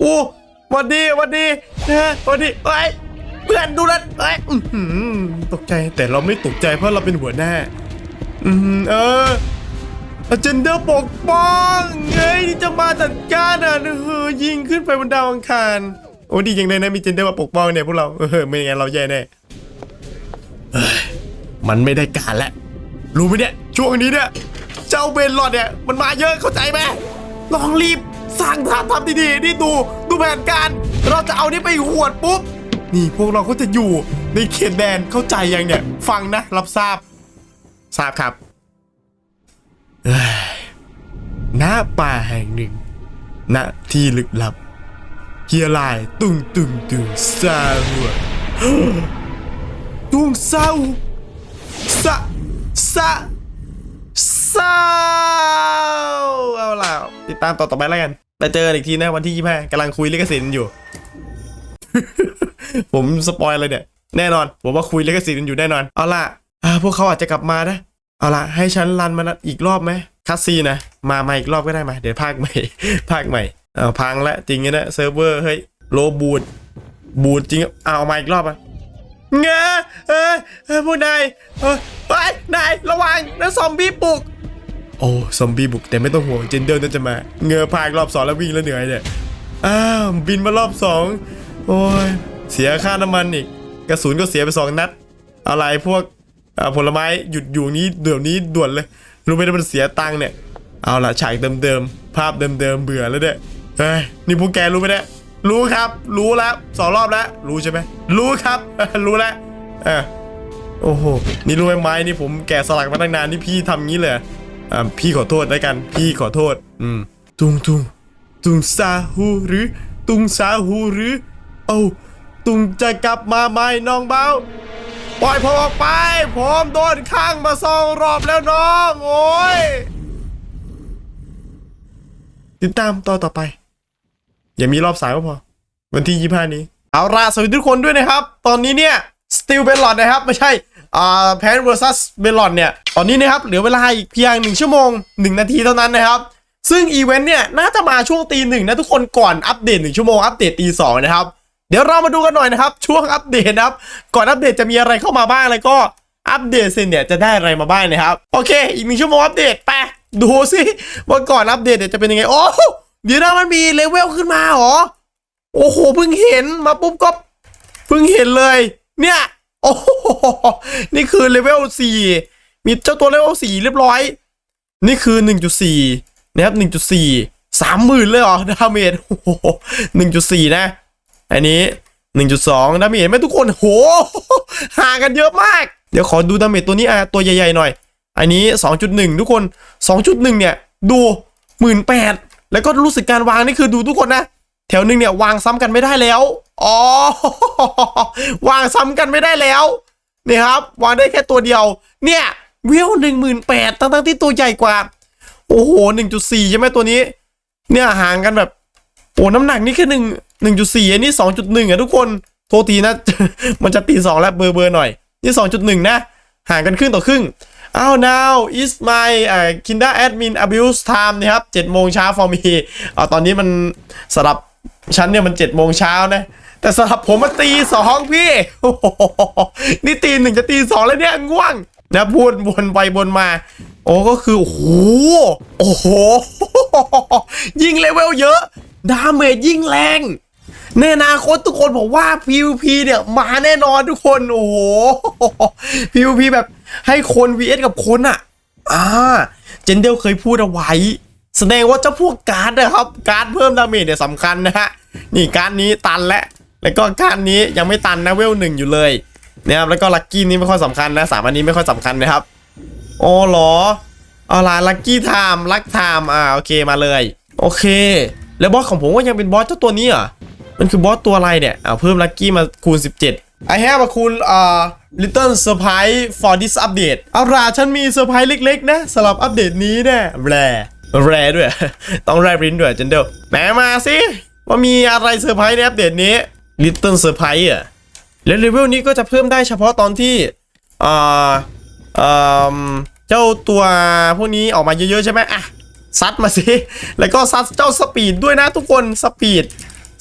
โอ้วันดีวันดีนะวันดีเอ้ยเพื่อนดูนั่นเอ้ยอื้อหือตกใจแต่เราไม่ตกใจเพราะเราเป็นหัวหน้า อืมเอออาจารย์เดอร์ปกป้องเฮ้ยที่จะมาจัดการอะเออยิงขึ้นไปบนดาวอังคารโอ้ดีจังเลยนะมีเจนเดอร์มาปกป้องเนี่ยพวกเราเออไม่งั้นเราแย่แน่มันไม่ได้การแล้วรู้ไหมเนี่ยช่วงนี้เนี่ยเจ้าเบนหลอดเนี่ยมันมาเยอะเข้าใจไหมลองรีบ สร้างฐานทัพดีๆนี่ดูดูแผนการ เราจะเอานี่ไปหวดปุ๊บ นี่พวกเราก็จะอยู่ในเขตแดนเข้าใจยังเนี่ย ฟังนะ รับทราบ ทราบครับเอ้ยณป่าแห่งหนึ่งณที่ลึกลับเฮียลายตุงตุงตุงซาหัวตุงซาหัวซาซาซา ติดตามต่อต่อไปแล้วกันไปเจออีกทีนะวันที่25กำลังคุยลิขสิทธิ์อยู่ ผมสปอยเลยเนี่ย แน่นอน ผมว่าคุยลิขสิทธิ์กันอยู่แน่นอน เอาล่ะพวกเขาอาจจะกลับมานะ เอาล่ะ ให้ฉันรันมันอีกรอบไหมคัสซีนะ มามาอีกรอบก็ได้มา เดี๋ยวภาคใหม่ ภาคใหม่เอาพังแล้วจริงนะเซิร์ฟเวอร์ เฮ้ย โลบูดบูดจริง เอามาอีกรอบอะเงาเอ้ยเอ้ยพวกนายเอ้ยนายระวังนะซอมบี้ปลุก โอ้ซอมบี้บุกแต่ไม่ต้องห่วงเจนเดอร์น่าจะมา เงือพากรอบสองแล้ววิ่งแล้วเหนื่อยเนี่ย อ้าวบินมารอบสองโอ้ยเสียค่าน้ำมันอีก กระสุนก็เสียไปสองนัด อะไรพวกผลไม้หยุดอยู่นี้เดี๋ยวนี้ด่วนเลย รู้ไหมว่ามันเสียตังค์เนี่ย เอาละฉากเดิมๆ ภาพเดิมๆ เบื่อแล้วเนี่ยเฮ้ยนี่พวกแกรู้ไหมเนี่ยรู้ครับ รู้แล้วสองรอบแล้ว รู้ใช่ไหมรู้ครับ รู้แล้วเออโอ้โห นี่รู้ไหมไม้นี่ผมแกะสลักมาตั้งนานนี่พี่ทำงี้เลย อ่าพี่ขอโทษแล้วกัน พี่ขอโทษ อืม ตุงตุงตุงซาฮูหรือ ตุงซาฮูหรือ เอา ตุงจะกลับมาไหมน้องเบาปล่อยผมออกไป ผมโดนข้างมาสองรอบแล้วน้อง โอ้ย ติดตามต่อต่อไป อย่ามีรอบสายก็พอ วันที่25นี้ เอาล่ะสวัสดีทุกคนด้วยนะครับ ตอนนี้เนี่ย สติลเบลลอนนะครับ ไม่ใช่ แพนเวอร์ซัสเบลลอนเนี่ย ตอนนี้นะครับเหลือเวลาอีกเพียง 1 ชั่วโมง 1 นาทีเท่านั้นนะครับ ซึ่งอีเวนต์เนี่ยน่าจะมาช่วงตีหนึ่งนะทุกคนก่อนอัปเดต 1 ชั่วโมงอัปเดตตีสองนะครับ เดี๋ยวเรามาดูกันหน่อยนะครับ ช่วงอัปเดตนะครับ ก่อนอัปเดตจะมีอะไรเข้ามาบ้างแล้วก็อัปเดตเสร็จเนี่ยจะได้อะไรมาบ้างนะครับ โอเค อีกหนึ่งชั่วโมงอัปเดตไปดูสิว่าก่อนอัปเดตเนี่ยจะเป็นยังไงโอ้เดี๋ยวนะมันมีเลเวลขึ้นมาเหรอโอ้โหเพิ่งเห็นมาปุ๊บก็เพิ่งเห็นเลย เนี่ย โอ้โหนี่คือเลเวลสี่มีเจ้าตัวเลเวลสี่เรียบร้อย นี่คือหนึ่งจุดสี่นะครับหนึ่งจุดสี่สามหมื่นเลยเหรอดาเมจโอ้โหหนึ่งจุดสี่นะ อันนี้หนึ่งจุดสองดาเมจไหมทุกคนโหห่างกันเยอะมาก เดี๋ยวขอดูดาเมจตัวนี้อะตัวใหญ่ๆหน่อย อันนี้สองจุดหนึ่งทุกคนสองจุดหนึ่งเนี่ย ดูหมื่นแปดแล้วก็รู้สึกการวางนี่คือดูทุกคนนะ แถวหนึ่งเนี่ยวางซ้ำกันไม่ได้แล้ว อ๋อ วางซ้ำกันไม่ได้แล้วนี่ครับ วางได้แค่ตัวเดียว เนี่ยเวลหนึ่งหมื่นแปดตั้งตั้งๆที่ตัวใหญ่กว่า โอ้โหหนึ่งจุดสี่ใช่ไหมตัวนี้ เนี่ยห่างกันแบบ โอ้น้ำหนักนี่แค่หนึ่งหนึ่งจุดสี่อันนี้สองจุดหนึ่งอะทุกคน โทษทีนะ มันจะตีสองแล้วเบอร์เบอร์หน่อย นี่สองจุดหนึ่งนะ ห่างกันครึ่งต่อครึ่งอ้าว now is my อ่า kinder admin abuse time นะครับเจ็ดโมงเช้า for me เอาตอนนี้มันสำหรับ ฉันเนี่ยมันเจ็ดโมงเช้านะ แต่สำหรับผมมันตีสองพี่นี่ตีหนึ่งจะตีสองแล้วเนี่ยง่วงนะพูดวนไปวนมา โอ้ก็คือโอ้โหโอ้โหยิ่งเลเวลเยอะ ดาเมจยิ่งแรงในอนาคตทุกคนบอกว่า PVP เนี่ยมาแน่นอนทุกคน โอ้โห PVP แบบให้คน VS กับคนอะอ่า เจนเดลเคยพูดเอาไว้ แสดงว่าเจ้าพวกการ์ดนะครับ การ์ดเพิ่มดาเมจเนี่ยสำคัญนะฮะนี่การ์ดนี้ตันแล้วแล้วก็การ์ดนี้ยังไม่ตันนะเวลหนึ่งอยู่เลยนะครับแล้วก็ลัคกี้นี้ไม่ค่อยสำคัญนะสามอันนี้ไม่ค่อยสำคัญนะครับอ๋อเหรอเอาล่ะลัคกี้ไทม์ลักไทม์อ่าโอเคมาเลย โอเค แล้วบอสของผมก็ยังเป็นบอสเจ้าตัวนี้เหรอมันคือบอสตัวอะไรเนี่ยอ่าเพิ่มลัคกี้มาคูณ 17 I have a cool uh little surprise for this update เอาล่ะฉันมีเซอร์ไพรส์เล็กๆ นะสำหรับอัปเดตนี้แน่แร แรด้วย ต้องแรบรินด้วยเจนเดลแหมมาสิว่ามีอะไรเซอร์ไพรส์ในอัปเดตนี้ little surprise อะแล้วเลเวลนี้ก็จะเพิ่มได้เฉพาะตอนที่อ่าเอ่อเจ้าตัวพวกนี้ออกมาเยอะๆใช่ไหมอะซัดมาสิ แล้วก็ซัดเจ้าสปีดด้วยนะทุกคนสปีด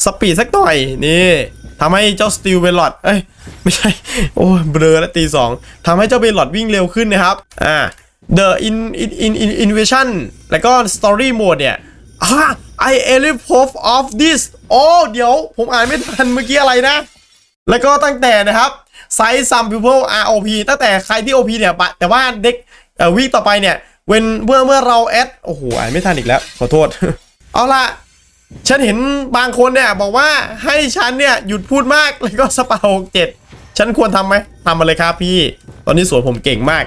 สปีดสักหน่อยนี่ทำให้เจ้าสตีลเบลลอดเอ้ยไม่ใช่ โอ้เบลอแล้วตีสองทำให้เจ้าเบลลอดวิ่งเร็วขึ้นนะครับ อ่า The in in in in invasion แล้วก็ story mode เนี่ยอ่า I a l i proof of this โอ้เดี๋ยวผมอ่านไม่ทันเมื่อกี้อะไรนะ แล้วก็ตั้งแต่นะครับไซส์ some people are OP ตั้งแต่ใครที่ OP เนี่ยปะแต่ว่าเด็กเอ่อวีคต่อไปเนี่ย when เมื่อเมื่อเราแอดโอ้โหอ่านไม่ทันอีกแล้ว ขอโทษ เอาละฉันเห็นบางคนเนี่ยบอกว่าให้ฉันเนี่ยหยุดพูดมากแล้วก็สปาหกเจ็ดฉันควรทำไหมทำมาเลยครับพี่ ตอนนี้สวนผมเก่งมาก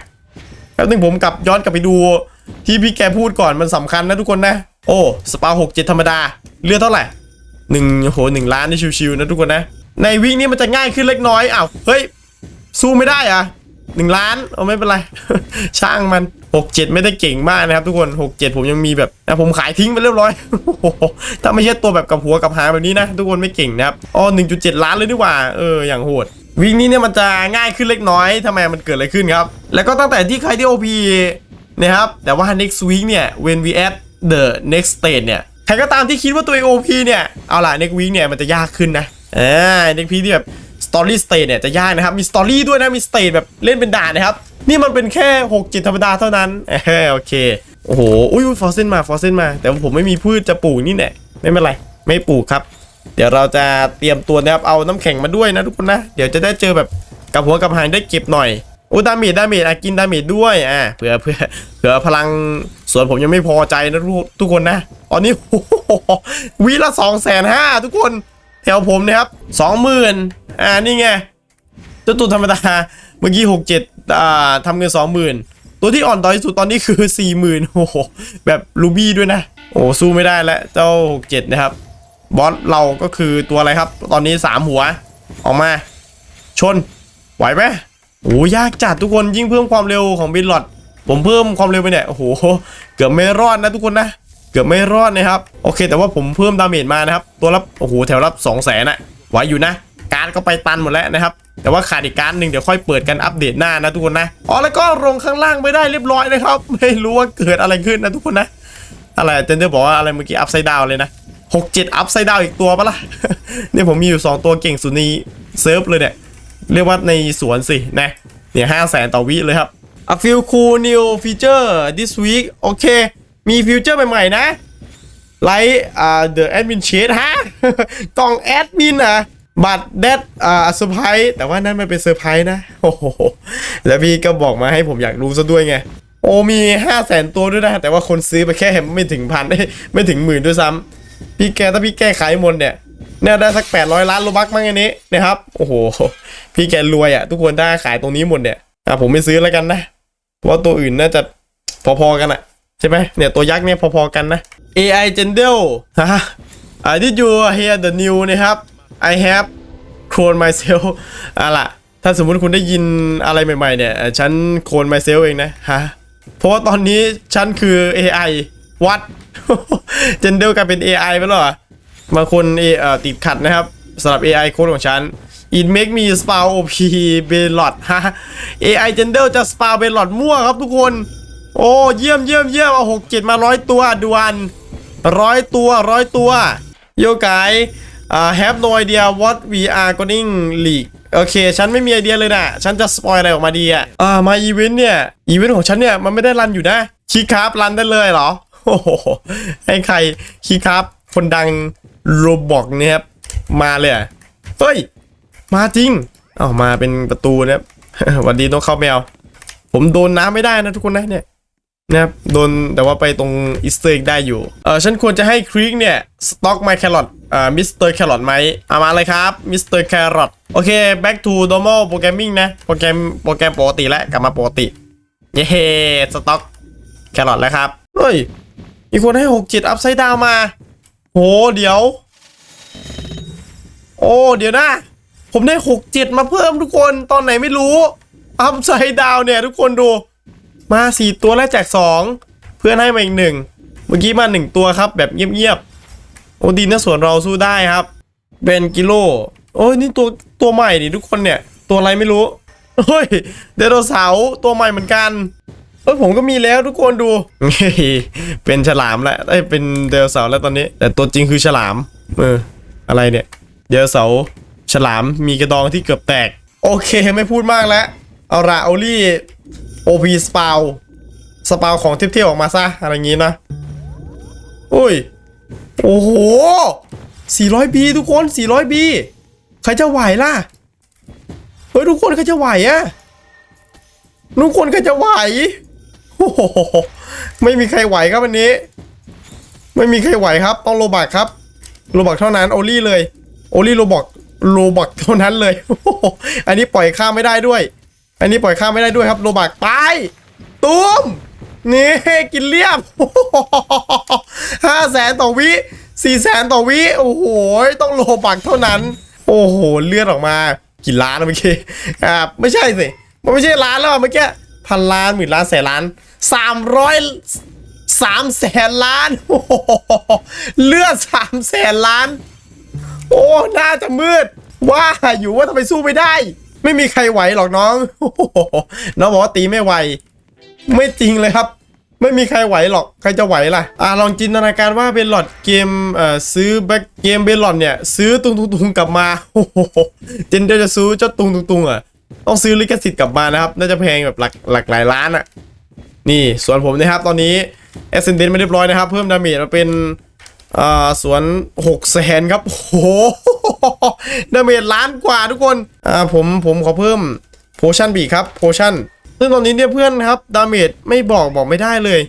ป๊บนึงผมกลับย้อนกลับไปดูที่พี่แกพูดก่อนมันสำคัญนะทุกคนนะ โอ้สปาหกเจ็ดธรรมดา เลือดเท่าไหร่หนึ่งโหหนึ่งล้านนี่ชิวๆนะทุกคนนะ ในวิ่งนี้มันจะง่ายขึ้นเล็กน้อยอ้าวเฮ้ย สู้ไม่ได้อะหนึ่งล้านเอาไม่เป็นไร ช่างมันหกเจ็ดไม่ได้เก่งมากนะครับทุกคนหกเจ็ดผมยังมีแบบอะผมขายทิ้งไปเรียบร้อยถ้าไม่ใช่ตัวแบบกับหัวกับหางแบบนี้นะ ทุกคนไม่เก่งนะครับอ๋อหนึ่งจุดเจ็ดล้านเลยดีกว่าเอออย่างโหด วิ่งนี้เนี่ยมันจะง่ายขึ้นเล็กน้อยทำไมมันเกิดอะไรขึ้นครับ แล้วก็ตั้งแต่ที่ใครที่ OP นะครับ แต่ว่า next week เนี่ย when we add the next stage เนี่ย ใครก็ตามที่คิดว่าตัวเอง OP เนี่ย เอาล่ะ next week เนี่ยมันจะยากขึ้นนะอ่า next week ที่แบบ story stage เนี่ยจะยากนะครับ มี story ด้วยนะ มี stage แบบเล่นเป็นด่านนะครับ นี่มันเป็นแค่6จิตธรรมดาเท่านั้นโอเค โอ้โห อุ้ยฟอสเซนมา ฟอสเซนมา แต่ว่าผมไม่มีพืชจะปลูกนี่แหละไม่เป็นไร ไม่ปลูกครับ เดี๋ยวเราจะเตรียมตัวนะครับเอาน้ำแข็งมาด้วยนะทุกคนนะ เดี๋ยวจะได้เจอแบบกับหัวกับหางได้เก็บหน่อยโอ้ดาเมจดาเมจอะกินดาเมจด้วยอะเผื่อเผื่อเผื่อพลังส่วนผมยังไม่พอใจนะทุกทุกคนนะตอนนี้โหวีละสองแสนห้าทุกคนแถวผมนะครับสองหมื่นอ่านี่ไงเจ้าตัวธรรมดาเมื่อกี้หกเจ็ดอ่าทำเงินสองหมื่นตัวที่อ่อนต่อที่สุดตอนนี้คือสี่หมื่นโอ้โหแบบลูบี้ด้วยนะ โอ้สู้ไม่ได้แล้วเจ้าหกเจ็ดนะครับ บอสเราก็คือตัวอะไรครับ ตอนนี้สามหัว ออกมา ชน ไหวไหมโอ้ยากจัดทุกคนยิ่งเพิ่มความเร็วของบินหลอดผมเพิ่มความเร็วไปเนี่ยโอ้โหเกือบไม่รอดนะทุกคนนะเกือบไม่รอดนะครับโอเค แต่ว่าผมเพิ่มดาเมจมานะครับ ตัวรับโอ้โหแถวรับ2 0 0แสนอะไหวอยู่นะ การก็ไปตันหมดแล้วนะครับ แต่ว่าขาดอีกการหนึ่งเดี๋ยวค่อยเปิดกันอัปเดตหน้านะทุกคนนะอ๋อแล้วก็ลงข้างล่างไม่ได้เรียบร้อยนะครับ ไม่รู้ว่าเกิดอะไรขึ้นนะทุกคนนะ อะไรเจนเดอร์บอกว่าอะไรเมื่อกี้อัพไซด์ดาวเลยนะ หกเจ็ดอัพไซด์ดาวอีกตัวปะล่ะเนี่ยผมมีอยู่ 2 ตัวเก่งสุดในเซิร์ฟเลยเนี่ย เรียกว่าในสวนสินะเนี่ยห้าแสนต่อวิเลยครับ A few cool new feature this week โอเค มีฟิวเจอร์ใหม่ๆนะไลท์อ่า the admin sheet ฮะ กล่องแอดมินอะบัตร that อ่าเซอร์ไพรส์แต่ว่านั่นมันเป็นเซอร์ไพรส์นะ โอ้โห แล้วพี่ก็บอกมาให้ผมอยากรู้ซะด้วยไง โอ้มีห้าแสนตัวด้วยนะ แต่ว่าคนซื้อไปแค่ไม่ถึงพันไม่ถึงหมื่นด้วยซ้ำ พี่แกถ้าพี่แก้ขายหมดเนี่ยเนี่ยได้สัก 800 ล้านโลบักมั้งอันนี้นะครับโอ้โห พี่แกรวยอะ ทุกคนถ้าขายตรงนี้หมดเนี่ยอะผมไม่ซื้อแล้วกันนะเพราะว่าตัวอื่นน่าจะพอๆกันอะใช่ไหมเนี่ยตัวยักษ์เนี่ยพอๆกันนะ AI Gendel ฮะ I did you hear the new นะครับ I have clone myself อะล่ะ ถ้าสมมุติคุณได้ยินอะไรใหม่ๆเนี่ย ฉันโคลน myself เองนะฮะเพราะว่าตอนนี้ฉันคือ AI วัด Gendel กลายเป็น AI ไปแล้วเหรอบางคนเอเอ่อติดขัดนะครับสำหรับ AI โค้ดของฉัน it make me spawn OP b e l o t ฮะ AI Gendel จะ spawn b e l o t มั่วครับทุกคน โอ้เยี่ยมเยี่ยมเยี่ยมเอาหกเจ็ดมาร้อยตัวดวนร้อยตัวร้อยตัวโยกายอ่า have no idea what we are going league โอเค ฉันไม่มีไอเดียเลยนะ ฉันจะสปอยอะไรออกมาดีอะอ่ามาอีเวนต์เนี่ย อีเวนต์ของฉันเนี่ย มันไม่ได้รันอยู่นะคีย์คราฟรันได้เลยเหรอ โอ้โหให้ใครคีคราฟคนดังโรบอกเนี่ยครับ มาเลยอะเฮ้ย มาจริงเอามาเป็นประตูนะครับหวันดีนกเข้าแมว ผมโดนน้ำไม่ได้นะทุกคนนะเนี่ยนะครับโดนแต่ว่าไปตรงอีสเตอร์ได้อยู่เออฉันควรจะให้ครีกเนี่ย สต็อกไมแครอทอ่ามิสเตอร์แครอทไหมเอามาเลยครับมิสเตอร์แครอทโอเค back to normal programming นะ โปรแกรมโปรแกรมปกติแล้วกลับมาปกติ เย้สต็อกแครอทแล้วครับ เฮ้ย มีคนให้6 7อัพไซด์ดาวมา โห เดี๋ยว โอ้ เดี๋ยวนะ ผมได้6 7มาเพิ่มทุกคน ตอนไหนไม่รู้ อัพไซด์ดาวเนี่ย ทุกคนดู มาสี่ตัวแล้วแจกสองเพื่อนให้มาอีกหนึ่ง เมื่อกี้มาหนึ่งตัวครับ แบบเงียบๆ โอ้ดีนะส่วนเราสู้ได้ครับเป็นกิโล โอ้ยนี่ตัวตัวใหม่ดิทุกคนเนี่ย ตัวอะไรไม่รู้เฮ้ยไดโนเสาร์ตัวใหม่เหมือนกัน เอ้ยผมก็มีแล้วทุกคนดูเฮ้ยเป็นฉลามแล้วไอ้ยเป็นไดโนเสาร์แล้วตอนนี้ แต่ตัวจริงคือฉลามเอออะไรเนี่ย เดี๋ยวเสาฉลามมีกระดองที่เกือบแตก โอเคไม่พูดมากแล้ว เอาละเอาลี่โอพีสปาวสปาวของเทพๆออกมาซะอะไรอย่างงี้นะอุ้ย โอ้โห 400B ทุกคน 400B ใครจะไหวล่ะ เฮ้ย ทุกคนใครจะไหวอะทุกคนใครจะไหว โอ้โหไม่มีใครไหวครับวันนี้ ไม่มีใครไหวครับ ต้องโลบักครับ โลบักเท่านั้นโอลี่เลย โอลี่โลบักโลบักเท่านั้นเลยอันนี้ปล่อยข้ามไม่ได้ด้วย อันนี้ปล่อยข้ามไม่ได้ด้วยครับ โลบักไปตุ้มนี่กินเรียบห้าแสนต่อวิสี่แสนต่อวิโอ้โหต้องโลบักเท่านั้น โอ้โหเลือดออกมากี่ล้านเมื่อกี้อ่าไม่ใช่สิมันไม่ใช่ล้านแล้วเมื่อกี้ พันล้านหมื่นล้านแสนล้านสามร้อยสามแสนล้านโอ้โหเลือดสามแสนล้าน โอ้น่าจะมืด ว่าอยู่ว่าทำไมสู้ไม่ได้ ไม่มีใครไหวหรอกน้องโอ้โหน้องบอกว่าตีไม่ไหว ไม่จริงเลยครับ ไม่มีใครไหวหรอกใครจะไหวล่ะอ่าลองจินตนาการว่าเบลลอดเกมเอ่อซื้อแบ็คเกมเบลลอดเนี่ย ซื้อตุงตุงตุงกลับมาโอ้โหเจนเดจะซื้อเจ้าตุงตุงตุงอะ ต้องซื้อลิขสิทธิ์กลับมานะครับ น่าจะแพงแบบหลักหลักหลายล้านอะ นี่ส่วนผมนะครับตอนนี้ a อเซนเดนไมาเรียบร้อยนะครับ เพิ่มดาเมจมาเป็นอ่าสวน6กแสนครับโอ้โหดาเมจล้านกว่าทุกคนอ่าผมผมขอเพิ่มโพชั่นบีครับโพชั่นซึ่งตอนนี้เนี่ยเพื่อนครับดาเมจไม่บอกบอกไม่ได้เลย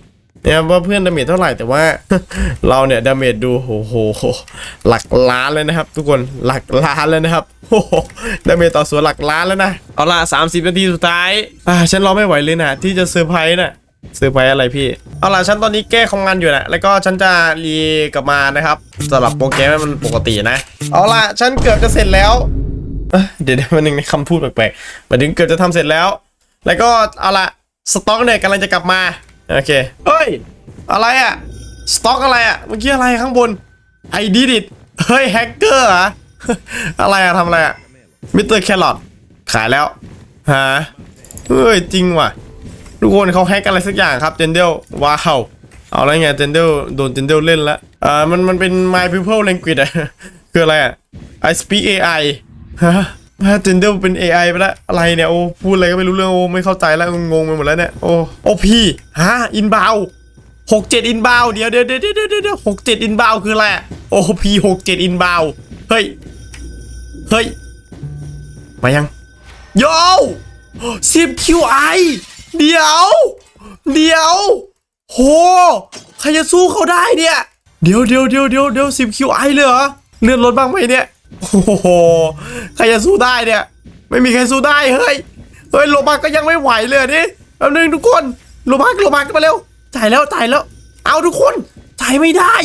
นะครับว่าเพื่อนดาเมจเท่าไหร่แต่ว่า เราเนี่ยดาเมจดูโอ้โหหลักล้านเลยนะครับ ทุกคนหลักล้านเลยนะครับโอ้โหดาเมจต่อสวนหลักล้านแล้วนะเอาละ30 นาทีสุดท้ายอ่าฉันรอไม่ไหวเลยนะที่จะเซอร์ไพรส์น่ะซื้อไปอะไรพี่เอาล่ะฉันตอนนี้แก้ของงานอยู่นะแล้วก็ฉันจะรีกลับมานะครับสำหรับโปรแกรมให้มันปกตินะ เอาล่ะฉันเกือบจะเสร็จแล้วเอ้ยเดี๋ยวเดี๋ยวมันหนึ่งในคำพูดแปลกๆหมายถึงเกือบจะทำเสร็จแล้ว แล้วก็เอาล่ะสต็อกเนี่ยกำลังจะกลับมา โอเคเฮ้ย อะไรอะสต็อกอะไรอะเมื่อกี้อะไรข้างบนไอดีดิเฮ้ยแฮกเกอร์เหรอะไรอะทำอะไรอะมิสเตอร์แครอทขายแล้วฮะเฮ้ยจริงว่ะ ทุกคนเขาแฮกอะไรสักอย่างครับเจนเดลว้าวเอาแล้วไงเจนเดลโดนเจนเดลเล่นล้วอ่ามันมันเป็น my people language อะคืออะไรอะ I speak AI ฮะ เจนเดลเป็น AI ไปแล้วอะไรเนี่ยโอ้พูดอะไรก็ไม่รู้เรื่องโอ้ไม่เข้าใจแล้วงงไปหมดแล้วเนี่ยโอ้โอพี่ฮะอินบาวหกเจ็ดอินบาวเดี๋ยวเดี๋ยวเดี๋ยวเดี๋ยวเดี๋ยวหกเจ็ดอินบาวคืออะไรโอพีหกเจ็ดอินบาวเฮ้ยเฮ้ยมายังโย่สิบ QI เดี๋ยว เดี๋ยวโหใครจะสู้เขาได้เนี่ย เดี๋ยวเดี๋ยวเดี๋ยวเดี๋ยวเดี๋ยวสิบ QI เลยเหรอเลื่อนรถบ้างไหมเนี่ย โอ้โหใครจะสู้ได้เนี่ย ไม่มีใครสู้ได้เฮ้ยเฮ้ยโลบักก็ยังไม่ไหวเลยนี่แป๊บนึงทุกคนโลบักโลบักมาเร็วจ่ายแล้วจ่ายแล้ว เอาทุกคนจ่ายไม่ได้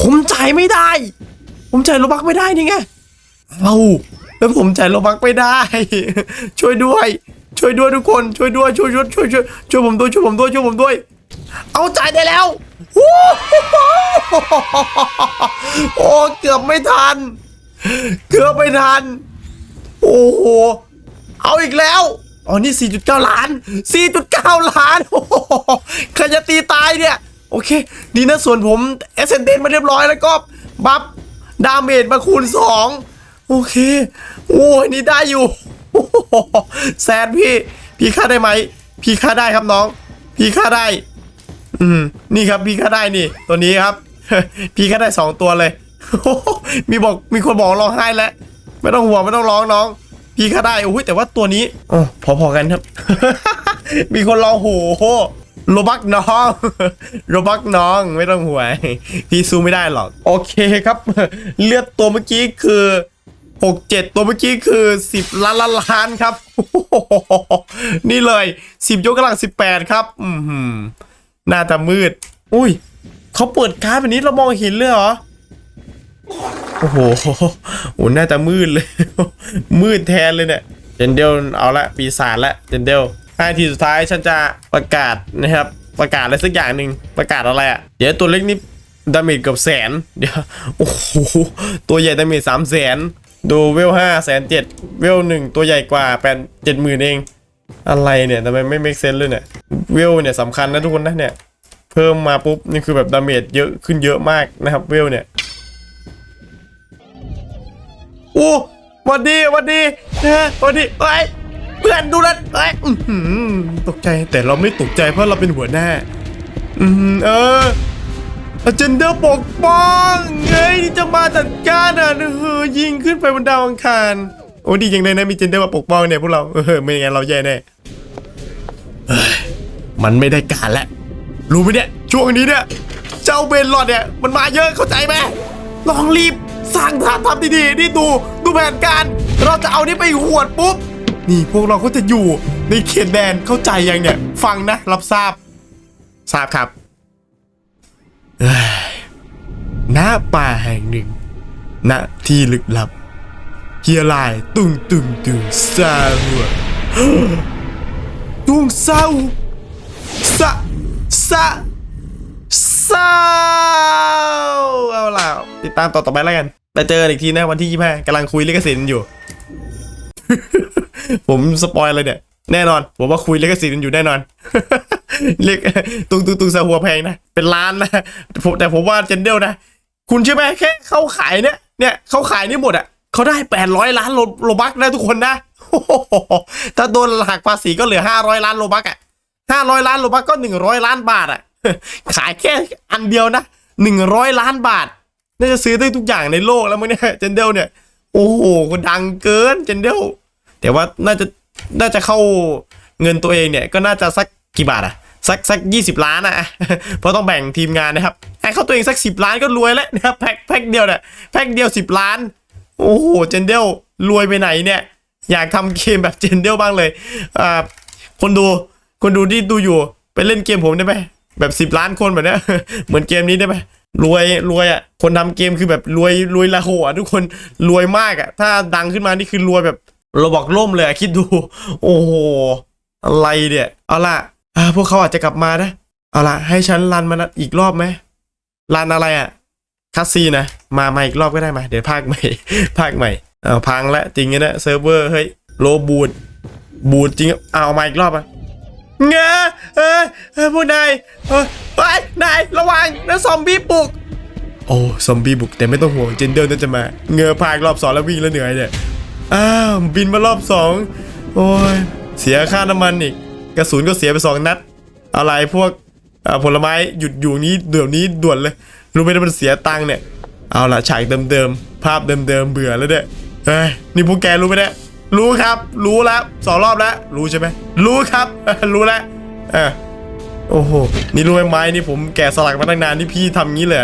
ผมจ่ายไม่ได้ ผมจ่ายโลบักไม่ได้นี่ไงเอาแล้วผมจ่ายโลบักไม่ได้ ช่วยด้วย ช่วยด้วยทุกคนช่วยด้วยช่วยช่วยช่วยช่วยช่วยผมด้วยช่วยผมด้วยช่วยผมด้วย เอาจ่ายได้แล้วโอ้โหโอ้เกือบไม่ทัน เกือบไม่ทัน โอ้โห เอาอีกแล้ว อ๋อ นี่ 4.9 ล้าน 4.9 ล้านโอ้โหใครจะตีตายเนี่ย โอเค ดีนะส่วนผมเอเซนเดนมาเรียบร้อยแล้วก็ บัฟดาเมจมาคูณ 2 โอเค โอ้ยนี่ได้อยู่แซนพี่ พี่ฆ่าได้ไหม พี่ฆ่าได้ครับน้อง พี่ฆ่าได้ อืม นี่ครับพี่ฆ่าได้นี่ ตัวนี้ครับ พี่ฆ่าได้สองตัวเลย มีบอกมีคนบอกร้องไห้แล้ว ไม่ต้องห่วงไม่ต้องร้องน้อง พี่ฆ่าได้โอ้ยแต่ว่าตัวนี้อ๋อพอๆกันครับ มีคนร้องโหโรบักน้องโรบักน้องไม่ต้องห่วงพี่สู้ไม่ได้หรอก โอเคครับ เลือดตัวเมื่อกี้คือหกเจ็ดตัวเมื่อกี้คือสิบล้านล้านล้านครับ นี่เลยสิบยกกำลังสิบแปดครับ อืมหืมน่าจะมืด อุ้ยเขาเปิดการ์ดแบบนี้เรามองเห็นเลยเหรอ โอ้โหโอ้น่าจะมืดเลย มืดแทนเลยเนี่ยเจนเดลเอาละปีศาจละเจนเดลห้าทีสุดท้ายฉันจะประกาศนะครับประกาศอะไรสักอย่างหนึ่งประกาศอะไรอะ่ะเดี๋ยวตัวเล็กนี่ดาเมจเกับแสนเดี๋ยวโอ้โหตัวใหญ่ดาเมจสามแสนดูเวลห้าแสนเจ็ดเวลหนึ่งตัวใหญ่กว่าแปดเจ็ดหมื่นเองอะไรเนี่ยทำไมไม่ make sense เลยเนี่ยเวลเนี่ยสำคัญนะทุกคนนะเนี่ย เพิ่มมาปุ๊บนี่คือแบบดาเมจเยอะขึ้นเยอะมากนะครับเวลเนี่ย อู้หวันดีหวันดีนะหวันดีเอ้ยเพื่อนดูนั่นเอ้ยตกใจแต่เราไม่ตกใจเพราะเราเป็นหัวหน้า อืมเอออาจารย์เดอร์ปกป้องไงที่จะมาจัดการอะเออยิงขึ้นไปบนดาวอังคารโอ้ดีจังเลยนะมีเจนเดอร์มาปกป้องเนี่ยพวกเราเออไม่งั้นเราแย่แน่เฮ้ยมันไม่ได้การแล้วรู้ไหมเนี่ยช่วงนี้เนี่ยเจ้าเบนหลอดเนี่ยมันมาเยอะเข้าใจไหมลองรีบ สร้างฐานทัพดีๆนี่ดูดูแผนการ เราจะเอานี่ไปหวดปุ๊บ นี่พวกเราก็จะอยู่ในเขตแดนเข้าใจยังเนี่ย ฟังนะ รับทราบ ทราบครับเอ้ยณป่าแห่งหนึ่งณที่ลึกลับเฮียลายตุงตุงตุงซาหัวตุงซาหัวซาซาซาเอาล่ะติดตามต่อต่อไปแล้วกัน ไปเจออีกทีนะวันที่25กำลังคุยลิขสิทธิ์อยู่ ผมสปอยเลยเนี่ยแน่นอนผมว่าคุยลิขสิทธิ์กันอยู่แน่นอนเรียกตุงตุงตุงซาหัวแพงนะเป็นล้านนะผมแต่ผมว่าเจนเดลนะ คุณเชื่อไหมแค่เขาขายเนี่ยเนี่ยเขาขายนี่หมดอะเขาได้800ล้านโลบักนะทุกคนนะถ้าโดนหักภาษีก็เหลือ500ล้านโลบักอะ500ล้านโลบักก็100ล้านบาทอะขายแค่อันเดียวนะ100ล้านบาท น่าจะซื้อได้ทุกอย่างในโลกแล้วมั้งเนี่ยเจนเดลเนี่ย โอ้โหคนดังเกินเจนเดลแต่ว่าน่าจะน่าจะเข้าเงินตัวเองเนี่ยก็น่าจะสักกี่บาทอะสักสักยี่สิบล้านอะเพราะต้องแบ่งทีมงานนะครับให้เข้าตัวเองสักสิบล้านก็รวยแล้วนะครับแพ็คแพ็คเดียวเนี่ยแพ็คเดียวสิบล้าน โอ้โหเจนเดลรวยไปไหนเนี่ย อยากทำเกมแบบเจนเดลบ้างเลยอ่าคนดูคนดูที่ดูอยู่ไปเล่นเกมผมได้ไหมแบบสิบล้านคนแบบเนี้ยเหมือนเกมนี้ได้ไหม รวยรวยอะคนทำเกมคือแบบรวยรวยละโหอะทุกคนรวยมากอะ ถ้าดังขึ้นมานี่คือรวยแบบเราบอกล่มเลยคิดดู โอ้โหอะไรเนี่ยเอาล่ะอ่าพวกเขาอาจจะกลับมานะเอาล่ะ ให้ฉันรันมันอีกรอบไหมรันอะไรอะคัสซีนะมามาอีกรอบก็ได้มาเดี๋ยวภาคใหม่ภาคใหม่เอาพังแล้วจริงนะเซิร์ฟเวอร์เฮ้ยโลบูดบูดจริงเอามาอีกรอบอะ เงาเอ้ยเอ้ยพวกนายเอ้ยเฮ้ยนายระวังนะซอมบี้ปลุก โอ้ซอมบี้บุกแต่ไม่ต้องห่วงเจนเดอร์น่าจะมา เงือพากรอบสองแล้ววิ่งแล้วเหนื่อยเนี่ยอ้าวบินมารอบสองโอ้ยเสียค่าน้ำมันอีก กระสุนก็เสียไปสองนัด อะไรพวกผลไม้หยุดอยู่นี้เดี๋ยวนี้ด่วนเลย รู้ไหมว่ามันเสียตังค์เนี่ย เอาละฉากเดิมๆภาพเดิมๆเบื่อแล้วเนี่ยเฮ้ยนี่พวกแกรู้ไหมเนี่ย รู้ครับ รู้แล้วสองรอบแล้ว รู้ใช่ไหมรู้ครับ รู้แล้วเออโอ้โหนี่รู้ไหมไม้นี่ผมแกะสลักมาตั้งนานนี่พี่ทำงี้เลย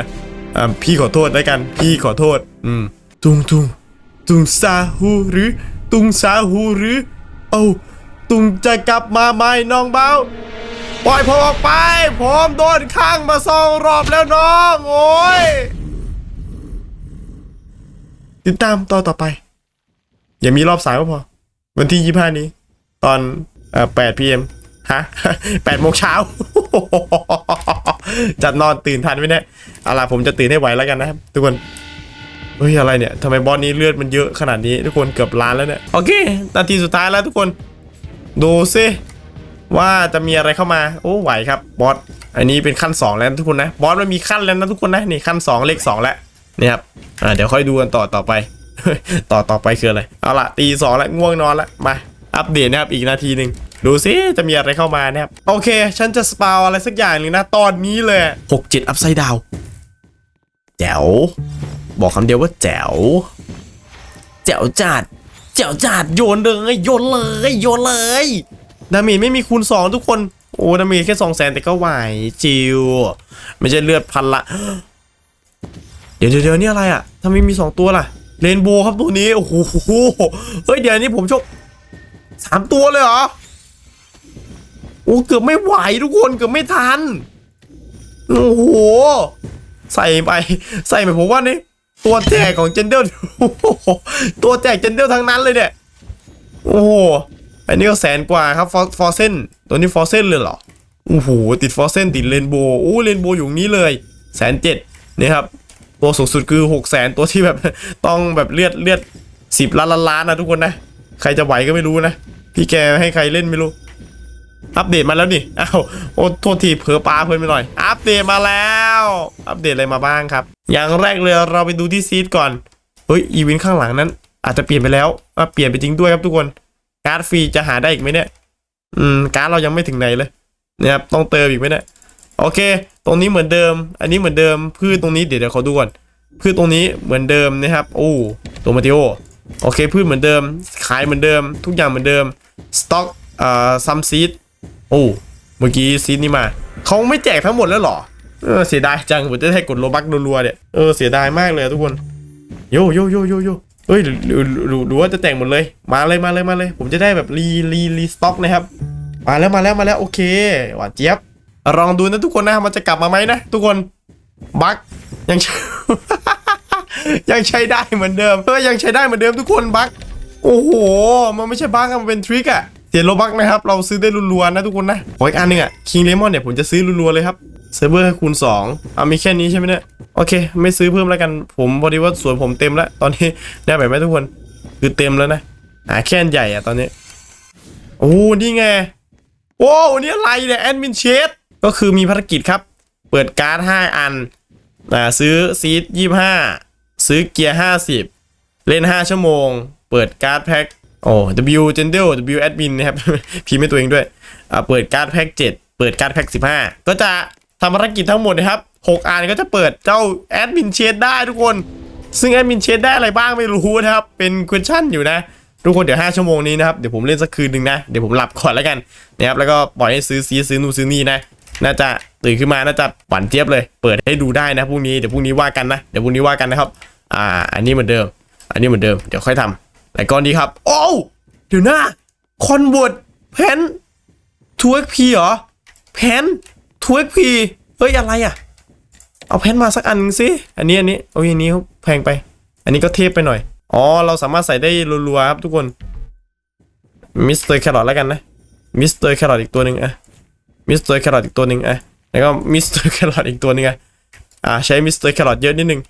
อ่าพี่ขอโทษแล้วกัน พี่ขอโทษ อืมตุงตุงตุงซาฮูหรือ ตุงซาฮูหรือโอ้าตุงจะกลับมาไหมน้องเบาปล่อยผมออกไป ผมโดนข้างมาสองรอบแล้วน้อง โอ้ยติดตามตอนต่อไป อย่ามีรอบสายก็พอ วันที่ยี่ห้านี้ ตอนเอ่อแปดพีเอ็มฮะแปดโมงเช้าจะนอนตื่นทันไหมเนี่ยเอาล่ะผมจะตื่นให้ไหวแล้วกันนะครับทุกคนเฮ้ยอะไรเนี่ยทำไมบอสนี้เลือดมันเยอะขนาดนี้ ทุกคนเกือบล้านแล้วเนี่ยโอเคนาทีสุดท้ายแล้วทุกคน ดูซิว่าจะมีอะไรเข้ามาโอ้ไหวครับบอสอันนี้เป็นขั้น 2 แล้วทุกคนนะบอสมันมีขั้นแล้วนะทุกคนนะนี่ขั้น 2 เลข2แล้วนี่ครับอ่าเดี๋ยวค่อยดูกันต่อต่อไป ต่อต่อไปคืออะไร เอาล่ะตีสองแล้วง่วงนอนแล้วมา อัปเดตนะครับอีกนาทีหนึ่งดูซิจะมีอะไรเข้ามานะครับโอเค ฉันจะสปาวอะไรสักอย่างหนึ่งนะ ตอนนี้เลยหกเจ็ดอัพไซด์ดาวแจ๋วบอกคำเดียวว่าแจ๋วแจ๋วจัดแจ๋วจัดโยนเลยโยนเลยโยนเลยดาเมจไม่มีคูณ 2 ทุกคน โอ้ดาเมจแค่2 0 0แสนแต่ก็ไหวจิวไม่ใช่เลือดพันละ เดี๋ยวเดี๋ยวเดี๋ยวนี่อะไรอะทำไมมี 2 ตัวล่ะ เรนโบว์ครับตัวนี้ โอ้โห เฮ้ย เดี๋ยวนี้ผมชกสามตัวเลยเหรอ โอ้เกือบไม่ไหวทุกคนเกือบไม่ทัน โอ้โห ใส่ไป ใส่ไปผมว่านี่ตัวแจกของเจนเดลตัวแจกเจนเดลทั้งนั้นเลยเนี่ย โอ้โห อันนี้ก็แสนกว่าครับ ฟอฟอเซนตัวนี้ฟอเซนเลยเหรอ โอ้โห ติดฟอเซนติดเรนโบว์โอ้เรนโบว์อยู่นี้เลย แสนเจ็ดนี่ครับ ตัวสูงสุดคือหกแสนตัวที่แบบต้องแบบเลือดเลือดสิบล้านล้านล้านนะทุกคนนะ ใครจะไหวก็ไม่รู้นะ พี่แกให้ใครเล่นไม่รู้ อัปเดตมาแล้วนี่อ้าวโอ้โทษทีเผลอปลาเพื่อนไปหน่อย อัปเดตมาแล้ว อัปเดตอะไรมาบ้างครับ อย่างแรกเลยเราไปดูที่ซีดก่อนเฮ้ยอีเวนต์ข้างหลังนั้น อาจจะเปลี่ยนไปแล้วอะเปลี่ยนไปจริงด้วยครับทุกคนการ์ดฟรีจะหาได้อีกไหมเนี่ยอืมการ์ดเรายังไม่ถึงไหนเลยนะครับต้องเติมอีกไหมเนี่ย โอเค ตรงนี้เหมือนเดิม อันนี้เหมือนเดิม พืชตรงนี้เดี๋ยวเดี๋ยวขอดูก่อน พืชตรงนี้เหมือนเดิมนะครับ โอ้ตัวมาติโอ โอเค พืชเหมือนเดิม ขายเหมือนเดิม ทุกอย่างเหมือนเดิม สต็อกอ่าซัมซีดโอ้ เมื่อกี้ซีดนี่มา เขาไม่แจกทั้งหมดแล้วหรอ เออ เสียดายจัง ผมจะได้กดโลบักรัวๆเนี่ย เออ เสียดายมากเลยทุกคน โยโยโยโยโยเฮ้ยหรือหรือว่าจะแต่งหมดเลย มาเลยมาเลยมาเลย ผมจะได้แบบรีรีรีสต็อกนะครับ มาแล้วมาแล้วมาแล้ว โอเค หวานเจี๊ยบ ลองดูนะทุกคนนะมันจะกลับมาไหมนะทุกคนบั๊กยังใช้ยังใช้ได้เหมือนเดิมเออยังใช้ได้เหมือนเดิมทุกคนบั๊กโอ้โห มันไม่ใช่บั๊กมันเป็นทริคอะเสียโลบักนะครับ เราซื้อได้รัวๆนะทุกคนนะขออีกอันหนึงอะคิงเลมอนเนี่ยผมจะซื้อรัวๆเลยครับเซิร์ฟเวอร์คูณ2เอามีแค่นี้ใช่ไหมเนี่ย โอเค ไม่ซื้อเพิ่มแล้วกัน ผมพอดีว่าสวนผมเต็มแล้ว ตอนนี้ได้แบบไหมทุกคน คือเต็มแล้วนะ หาแค่นใหญ่อะตอนนี้ โอ้ นี่ไง โอ้นนี้อะไรเนี่ย แอดมินเชด ก็คือมีภารกิจครับ เปิดการ์ด 5 อันซื้อซีด25ซื้อเกียร์ 50 เล่น 5 ชั่วโมง เปิดการ์ดแพ็คโอ้ W g e n d e W admin นะครับ พิมพ์ให้ตัวเองด้วยอ่าเปิดการ์ดแพ็ค7เปิดการ์ดแพ็ค15 ก็จะทำภารกิจทั้งหมดนะครับ 6 อันก็จะเปิดเจ้าแอดมินเชดได้ทุกคน ซึ่งแอดมินเชดได้อะไรบ้างไม่รู้นะครับ เป็น question อยู่นะ ทุกคนเดี๋ยว 5 ชั่วโมงนี้นะครับ เดี๋ยวผมเล่นสักคืนหนึ่งนะ เดี๋ยวผมหลับก่อนแล้วกันนะครับ แล้วก็ปล่อยให้ซื้อซีซื้อนู่นซื้อนี่นะ น่าจะตื่นขึ้นมาน่าจะหวานเจี๊ยบเลย เปิดให้ดูได้นะพรุ่งนี้เดี๋ยวพรุ่งนี้ว่ากันนะเดี๋ยวพรุ่งนี้ว่ากันนะครับ อ่า อันนี้เหมือนเดิม อันนี้เหมือนเดิมเดี๋ยวค่อยทำแล้วก็นี้ครับ โอ้เดี๋ยวนะคอนเวิร์ตแพนทูเอ็กพีเหรอแพนทูเอ็กพีเฮ้ยอะไรอะ เอาแพนมาสักอันสิอันนี้อันนี้โอ้ยอันนี้แพงไป อันนี้ก็เทพไปหน่อยอ๋อเราสามารถใส่ได้รัวๆครับทุกคนมิสเตอร์แครอทแล้วกันนะมิสเตอร์แครอทอีกตัวหนึ่งอะ มิสเตอร์แครอทอีกตัวหนึ่งอะแล้วก็มิสเตอร์แครอทอีกตัวหนึ่งอะอ่าใช้มิสเตอร์แครอทเยอะนิดนึง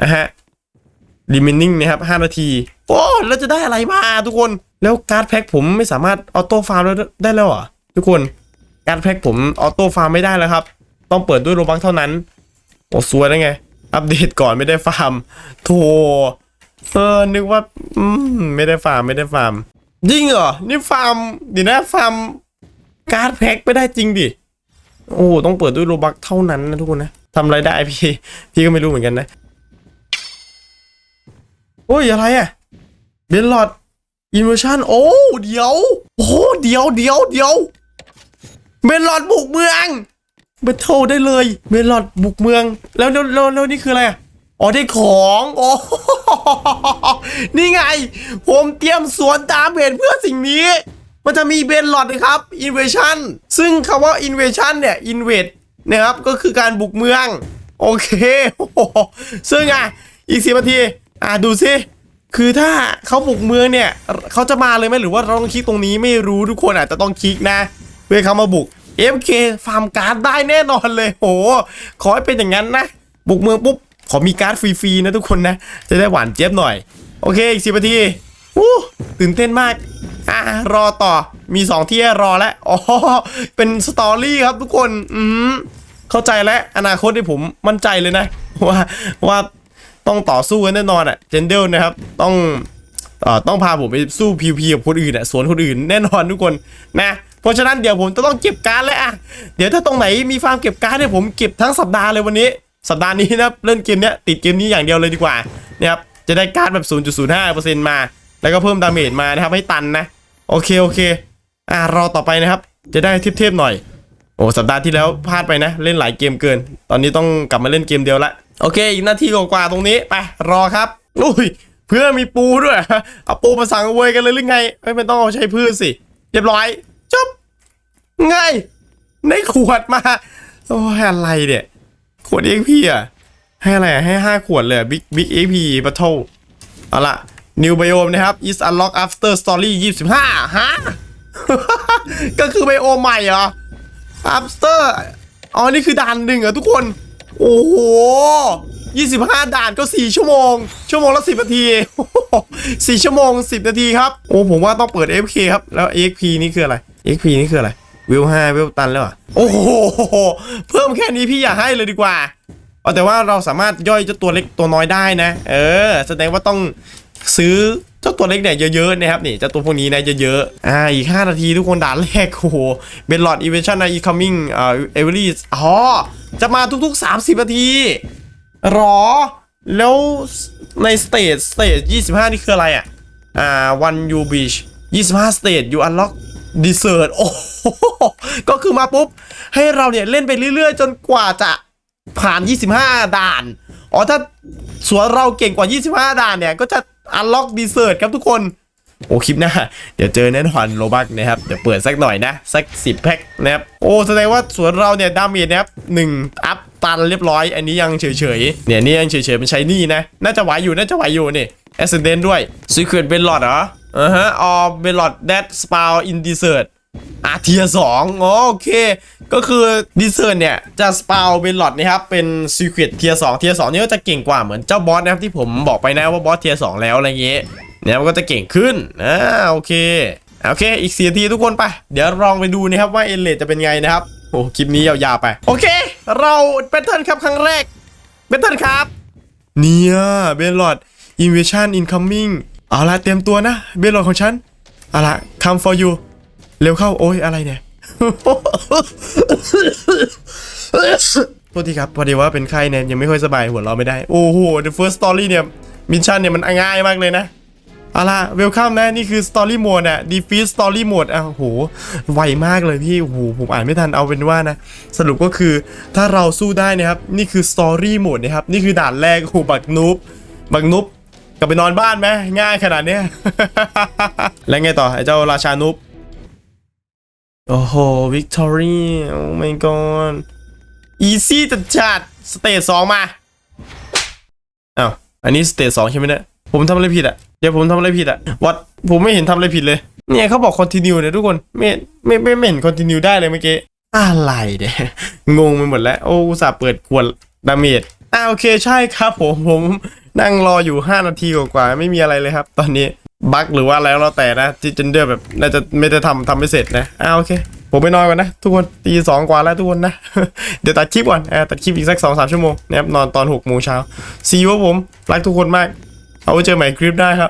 นะฮะลิมินิ่งนะครับ5นาที โอ้แล้วจะได้อะไรมาทุกคนแล้วการ์ดแพ็คผมไม่สามารถออโต้ฟาร์มได้แล้วเหรอทุกคนการ์ดแพ็คผมออโต้ฟาร์มไม่ได้แล้วครับ ต้องเปิดด้วยโรบังเท่านั้นโอ้สวยได้วไง อัปเดตก่อนไม่ได้ฟาร์มโธ่เออนึกว่า อืมไม่ได้ฟาร์มไม่ได้ฟาร์มจริงเหรอ นี่ฟาร์มดีนะฟาร์ม การ์ดแพ็คไม่ได้จริงดิ โอ้ต้องเปิดด้วยโรบักเท่านั้นนะทุกคนนะทำไรได้พี่พี่ก็ไม่รู้เหมือนกันนะ โอ้ยอะไรอะเบลลอดอินเวอร์ชันโอ้เดี๋ยว โอ้เดี๋ยวเดี๋ยวเดี๋ยวเบลลอดบุกเมืองเบทเทิลได้เลยเมลอดบุกเมือง แล้วแล้วแล้วแล้วนี่คืออะไรอะอ๋อได้ของโอ้นี่ไง ผมเตรียมสวนตามเพจเพื่อสิ่งนี้ มันจะมีเบนหลอดนะครับ invasion ซึ่งคำว่า invasion เนี่ย invade นะครับก็คือการบุกเมือง โอเคโอ้โหซึ่งอะอีกสิบนาทีอะดูสิคือถ้าเขาบุกเมืองเนี่ยเขาจะมาเลยไหมหรือว่าเราต้องคลิกตรงนี้ไม่รู้ทุกคนอาจจะต้องคลิกนะเพื่อเขามาบุก FK ฟาร์มการ์ดได้แน่นอนเลยโหขอให้เป็นอย่างนั้นนะ บุกเมืองปุ๊บขอมีการ์ดฟรีๆนะทุกคนนะ จะได้หวานเจี๊ยบหน่อย โอเคอีกสิบนาทีอู้ตื่นเต้นมาก อะรอต่อมี 2 ที่รอแล้วอ๋อเป็นสตอรี่ครับทุกคนอืมเข้าใจแล้วอนาคตที่ผมมั่นใจเลยนะ ว่าว่าต้องต่อสู้กันแน่นอนอะเจนเดลนะครับ ต้องเอ่อต้องพาผมไปสู้พีพีกับคนอื่นอะสวนคนอื่นแน่นอนทุกคนนะเพราะฉะนั้นเดี๋ยวผมจะต้องเก็บการ์ดแล้วอะเดี๋ยวถ้าตรงไหนมีฟาร์มเก็บการ์ดเนี่ยผมเก็บทั้งสัปดาห์เลยวันนี้ สัปดาห์นี้นะเล่นเกมเนี้ยติดเกมนี้อย่างเดียวเลยดีกว่านะครับจะได้การ์ดแบบ 0.05%มา แล้วก็เพิ่มดาเมจมานะครับให้ตันนะ โอเคโอเค อ่ารอต่อไปนะครับ จะได้เทียบๆหน่อย โอ้สัปดาห์ที่แล้วพลาดไปนะ เล่นหลายเกมเกิน ตอนนี้ต้องกลับมาเล่นเกมเดียวละโอเคอีกนาทีกว่าๆตรงนี้ไปรอครับอุ้ยเพื่อนมีปูด้วยเอาปูมาสั่งเวยกันเลยหรือไงไม่ต้องเอาใช้พืชสิ เรียบร้อยจบง่ายในขวดมาโอ้ยอะไรเนี่ยขวดเอ็กพีอะให้อะไรอะให้ห้าขวดเลยบิ๊กบิ๊กเอ็กพีบัตเทิลเอาละ New Biome นะครับ is unlock after story 25 ฮะ ก็คือไบโอมใหม่เหรอ after อ๋อ นี่คือด่านหนึ่งเหรอทุกคน โอ้โห 25 ด่านก็ 4 ชั่วโมง ชั่วโมงละ 10 นาที 4 ชั่วโมง 10 นาทีครับ โอ้ ผมว่าต้องเปิด FK ครับ แล้ว XP นี่คืออะไร XP นี่คืออะไร วิว5วิวตันแล้วอะ โอ้โห เพิ่มแค่นี้พี่อย่าให้เลยดีกว่าแต่ว่าเราสามารถย่อยเจ้าตัวเล็กตัวน้อยได้นะ เออ แสดงว่าต้อง ซื้อเจ้าตัวเล็กเนี่ยเยอะๆนะครับนี่เจ้าตัวพวกนี้นะเยอะๆอ่าอีก 5 นาทีทุกคนด่านแรกโอ้โหเบนลอดอีเวนชั่นนะอีคัมมิ่งอ่าเอเวอรี่อ๋อจะมาทุกๆ 30 นาทีหรอ แล้วในสเตจสเตจ25 นี่คืออะไรอะอ่าวันยูบีช25สเตจยูอันล็อกดีเซอร์โอ้โหก็คือมาปุ๊บ ให้เราเนี่ยเล่นไปเรื่อยๆ จนกว่าจะผ่าน 25 ด่าน อ๋อ ถ้าสวนเราเก่งกว่า 25 ด่านเนี่ย ก็จะ อันล็อกดีเซอร์ครับทุกคน โอ้คลิปหน้า เดี๋ยวเจอแน่นอนโลบักนะครับ เดี๋ยวเปิดสักหน่อยนะ สัก 10 แพ็คนะครับ โอ้แสดงว่าสวนเราเนี่ยดาเมจนะครับหนึ่งอัพตันเรียบร้อย อันนี้ยังเฉยๆ เนี่ยนี่ยังเฉยๆมันใช้นี่นะ น่าจะไหวอยู่น่าจะไหวอยู่นี่แอสเซนเดนด้วย Secret b e l o t เหรออ่าฮะ or b e l o t that spawn in desert อะเอาเทียสองโอเค ก็คือดีเซอร์เนี่ยจะสปาวเป็นหลอดนะครับเป็นซีเครตเทียสองเทียสองนี่ก็จะเก่งกว่าเหมือนเจ้าบอสนะครับที่ผมบอกไปนะว่าบอสเทียสองแล้วอะไรเงี้ยเนี่ยมันก็จะเก่งขึ้นอ่าโอเคโอเค อีกสี่ทีทุกคนไป เดี๋ยวลองไปดูนะครับว่าเอเลจะเป็นไงนะครับโอ้คลิปนี้ยาวๆไป โอเค เราเป็นเทิร์นครับครั้งแรกเป็นเทิร์นครับ เนี่ยเบลลอดอินเวชั่นอินคัมมิ่งเอาละเตรียมตัวนะ เบลลอดของฉันเอาละ come for you เร็วเข้าโอ้ยอะไรเนี่ยโทษทีครับพอดีว่าเป็นไข้เนี่ยยังไม่ค่อยสบายหัวเราะไม่ได้ โอ้โห the first story เนี่ยมิชชั่นเนี่ยมันง่ายมากเลยนะเอาล่ะเวลคัมนะนี่คือ story mode อะ defeat story mode อะโหไวมากเลยพี่โหผมอ่านไม่ทันเอาเป็นว่านะ สรุปก็คือถ้าเราสู้ได้นะครับ นี่คือ story mode นะครับ นี่คือด่านแรกโอ้โหบักนุบบักนุบกลับไปนอนบ้านไหมง่ายขนาดเนี้ย แล้วไงต่อไอ้เจ้าราชานุบ โอ้โหวิกตอรี่โอ้ my god อีซี่จัดจัดสเตจสองมาอ้าวอันนี้สเตจสองใช่ไหมเนี่ยผมทำอะไรผิดอะเดี๋ยวผมทำอะไรผิดอะวัดผมไม่เห็นทำอะไรผิดเลย เนี่ยเขาบอก continue เนี่ยทุกคนไม่ไม่ไม่ไม่เห็น continue ได้เลยเมื่อกี้อะไรเนี่ยงงไปหมดแล้วโอ้อุตส่าห์เปิดขวดดาเมจอ่าโอเคใช่ครับผมผม นั่งรออยู่ 5 นาทีกว่าๆไม่มีอะไรเลยครับ ตอนนี้บั๊กหรือว่าอะไรก็แล้วแต่นะจิเจนเดอร์แบบน่าจะไม่ได้ทำทำไม่เสร็จนะอ่าโอเค ผมไปนอนก่อนนะ ทุกคนตีสองกว่าแล้วทุกคนนะ เดี๋ยวตัดคลิปก่อนอ่าตัดคลิปอีกสักสองสามชั่วโมงนะครับนอนตอนหกโมงเช้าซีว่าผม รักทุกคนมาก เอาไว้เจอใหม่คลิปได้ครับ